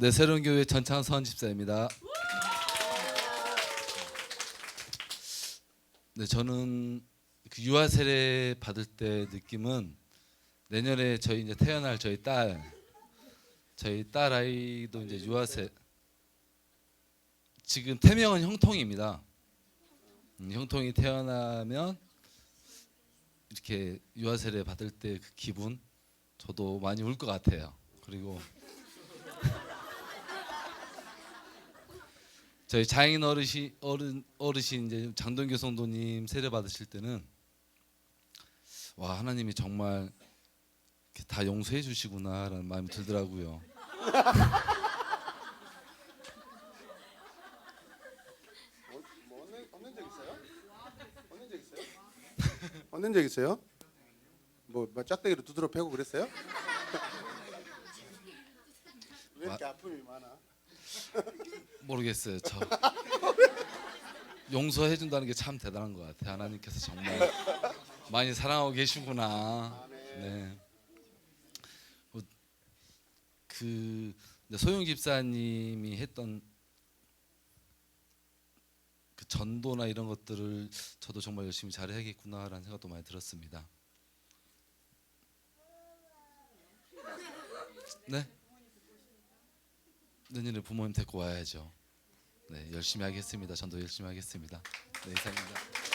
네, 새로운 교회 전창선 집사입니다. 네, 저는 그 유아 세례 받을 때 느낌은 내년에 저희 이제 태어날 저희 딸, 저희 딸 아이도 이제 유아 세 지금 태명은 형통입니다. 음, 형통이 태어나면 이렇게 유아 세례 받을 때 그 기분 저도 많이 울 것 같아요. 그리고 저희 장인 어르신 어른 어르신 이제 장동규 성도님 세례 받으실 때는 와 하나님이 정말 다 용서해 주시구나라는 마음이 들더라고요. 얻는 적 있어요? 뭐, 뭐 짝대기로 두드러 패고 그랬어요? 왜 이렇게 아픔이 많아? 모르겠어요. 저 용서해 준다는 게 참 대단한 것 같아요. 하나님께서 정말 많이 사랑하고 계시구나. 네. 어, 그 소영 집사님이 했던 그 전도나 이런 것들을 저도 정말 열심히 잘해야겠구나라는 생각도 많이 들었습니다. 네. 내년에 부모님 데리고 와야죠. 네, 열심히 하겠습니다. 전도 열심히 하겠습니다. 네, 이상입니다.